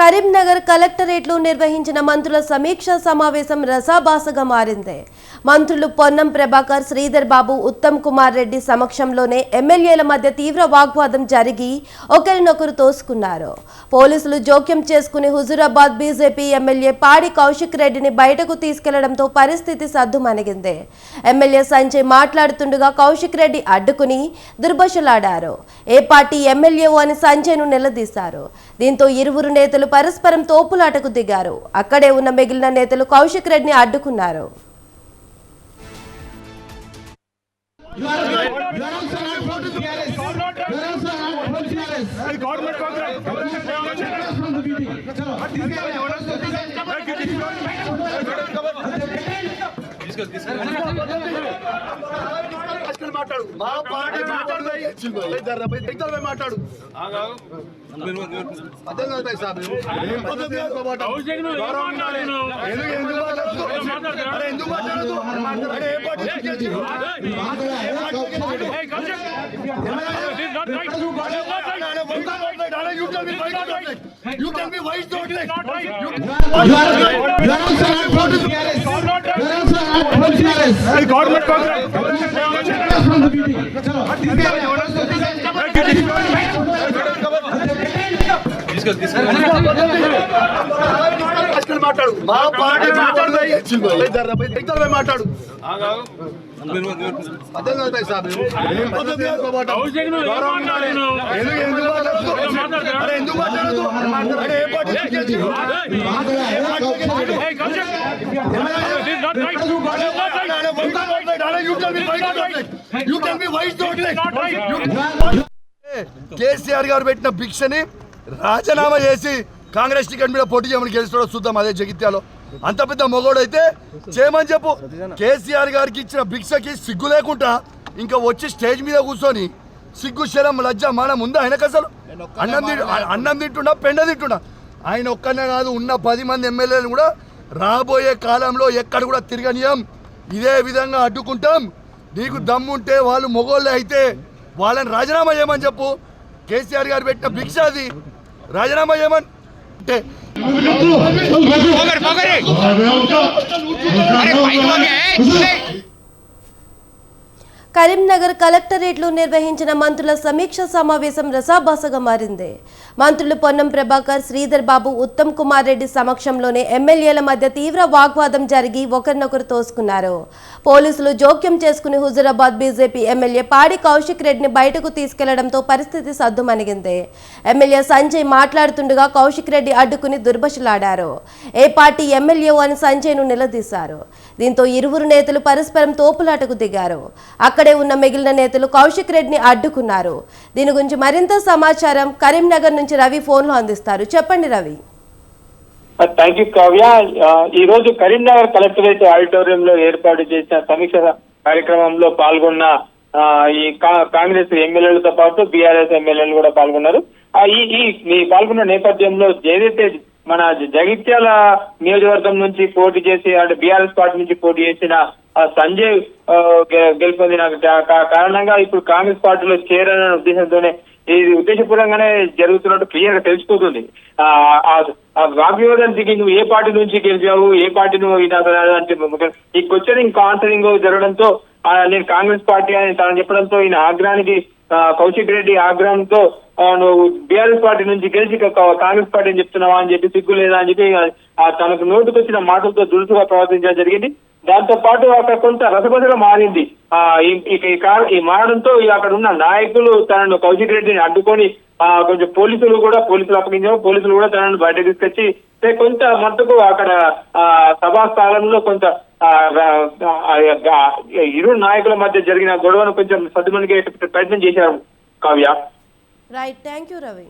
కరీంనగర్ కలెక్టరేట్లో నిర్వహించిన మంత్రుల సమీక్ష సమావేశం రసాభాసగా మారింది. మంత్రులు పొన్నం ప్రభాకర్ శ్రీధర్ బాబు ఉత్తమ్ కుమార్ రెడ్డి సమక్షంలోనే ఎమ్మెల్యేల మధ్య తీవ్ర వాగ్వాదం జరిగి ఒకరినొకరు తోసుకున్నారు. పోలీసులు జోక్యం చేసుకుని హుజురాబాద్ బీజేపీ ఎమ్మెల్యే పాడి కౌశిక్ రెడ్డిని బయటకు తీసుకెళ్ళడంతో పరిస్థితి సద్దుమణిగింది. ఎమ్మెల్యే సంజయ్ మాట్లాడుతుండగా కౌశిక్ రెడ్డి అడ్డుకుని దుర్భషలాడారు. ఏ పార్టీ ఎమ్మెల్యేవో అని సంజయ్ను నిలదీశారు. దీంతో ఇరువురు నేతలు పరస్పరం తోపులాటకు దిగారు. అక్కడే ఉన్న మిగిలిన నేతలు కౌశిక్ రెడ్డిని అడ్డుకున్నారు. You are you are also not from the TRS. You are also not from TRS. Government Congress From the meeting. चलो. మాట్లాడు మా మాట్లాడు. మాట్లాడు. అర్థం కాదు. ఎందుకు మాట్లాడదు? You tell me why it's not. You not you? Are not. You are మాట్లాడు. మా పార్టీ మాట్లాడు. ఇద్దరు మాట్లాడు అర్థం కాదు ఎందుకు మాట్లాడదు You tell me why not. You tell me why not. KCR గారు పెట్టిన భిక్షని రాజీనామా చేసి కాంగ్రెస్ టికెట్ మీద పోటీ చేయమని గెలుస్తాడో చూద్దాం అదే జగిత్యాలో అంత పెద్ద మొగోడైతే చేయమని చెప్పు. కేసీఆర్ గారికి ఇచ్చిన భిక్షకి సిగ్గు లేకుండా ఇంకా వచ్చి స్టేజ్ మీద కూర్చొని సిగ్గు శరం లజ్జ మానం ఉందా ఆయనకు అసలు? అన్నం తింటు అన్నం తింటున్నా పెండ తింటున్నా. ఆయన ఒక్కనే కాదు ఉన్న పది మంది ఎమ్మెల్యేలు కూడా రాబోయే కాలంలో ఎక్కడ కూడా తిరగనీయం. ఇదే విధంగా అడ్డుకుంటాం. నీకు దమ్ముంటే వాళ్ళు మొగోళ్ళు అయితే వాళ్ళని రాజీనామా చేయమని చెప్పు. కేసీఆర్ గారు పెట్టిన భిక్ష అది. రాజీనామా చేయమని. అంటే కరీంనగర్ కలెక్టరేట్లో నిర్వహించిన మంత్రుల సమీక్ష సమావేశం రసాభాసగా మారింది. మంత్రులు పొన్నం ప్రభాకర్ శ్రీధర్ బాబు ఉత్తమ్ కుమార్ రెడ్డి సమక్షంలోనే ఎమ్మెల్యేల మధ్య తీవ్ర వాగ్వాదం జరిగి ఒకరినొకరు తోసుకున్నారు. పోలీసులు జోక్యం చేసుకుని హుజురాబాద్ బీజేపీ ఎమ్మెల్యే పాడి కౌశిక్ రెడ్డిని బయటకు తీసుకెళ్ళడంతో పరిస్థితి సద్దుమణిగింది. ఎమ్మెల్యే సంజయ్ మాట్లాడుతుండగా కౌశిక్ రెడ్డి అడ్డుకుని దుర్భషలాడారు. ఏ పార్టీ ఎమ్మెల్యే అని సంజయ్ను నిలదీశారు. దీంతో ఇరువురు నేతలు పరస్పరం తోపులాటకు దిగారు. అక్కడ ఉన్న మిగిలిన నేతలు కౌశిక్ రెడ్డిని అడ్డుకున్నారు. దీని గురించి మరింత సమాచారం కరీంనగర్ నుంచి రవి ఫోన్లో అందిస్తారు. చెప్పండి రవి. Thank you Kavya. ఈ రోజు కరీంనగర్ కలెక్టరేట్ ఆడిటోరియం లో ఏర్పాటు చేసిన సమీక్ష కార్యక్రమంలో పాల్గొన్న ఈ కా- కాంగ్రెస్ ఎమ్మెల్యేలతో పాటు బీఆర్ఎస్ ఎమ్మెల్యేలు కూడా పాల్గొన్నారు. ఈ పాల్గొన్న నేపథ్యంలో ఏదైతే మన జగిత్యాల నియోజకవర్గం నుంచి పోటీ చేసి అంటే బీఆర్ఎస్ పార్టీ నుంచి పోటీ చేసిన సంజయ్ ఆ, గె- గెలుపొందిన కారణంగా ఇప్పుడు కాంగ్రెస్ పార్టీలో చేరనే ఉద్దేశంతోనే ఇది ఉద్దేశపూర్వంగానే జరుగుతున్నట్టు క్లియర్గా తెలిసిపోతుంది. ఆ వాగ్వివాదం దిగి నువ్వు ఏ పార్టీ నుంచి గెలిచావు ఏ పార్టీ నువ్వు ఇది అంటే ఈ క్వశ్చనింగ్ కాన్సరింగ్ జరగడంతో ఆ, నేను కాంగ్రెస్ పార్టీ అని తను చెప్పడంతో ఈయన ఆగ్రహానికి కౌశిక్ రెడ్డి ఆగ్రహంతో నువ్వు బీఆర్ఎస్ పార్టీ నుంచి గెలిచి కాంగ్రెస్ పార్టీ అని చెప్తున్నావా అని చెప్పి సిగ్గు లేదా అని చెప్పి తనకు నోటుకొచ్చిన మాటలతో దురుసుగా ప్రవర్తించడం జరిగింది. దాంతో పాటు అక్కడ కొంత రసభసగా మారింది. ఆ ఈ- ఈ- ఈ మారడంతో అక్కడ ఉన్న నాయకులు తనను కౌశిక్ రెడ్డిని అడ్డుకొని ఆ కొంచెం పోలీసులు కూడా పోలీసులు అప్పగించాము. పోలీసులు కూడా తనను బయట తీసుకొచ్చి కొంత మట్టుకు అక్కడ ఆ సభా స్థానంలో కొంత ఇరు నాయకుల మధ్య జరిగిన గొడవను కొంచెం సర్దుమణిగే ప్రయత్నం చేశారు Kavya. Right thank you Ravi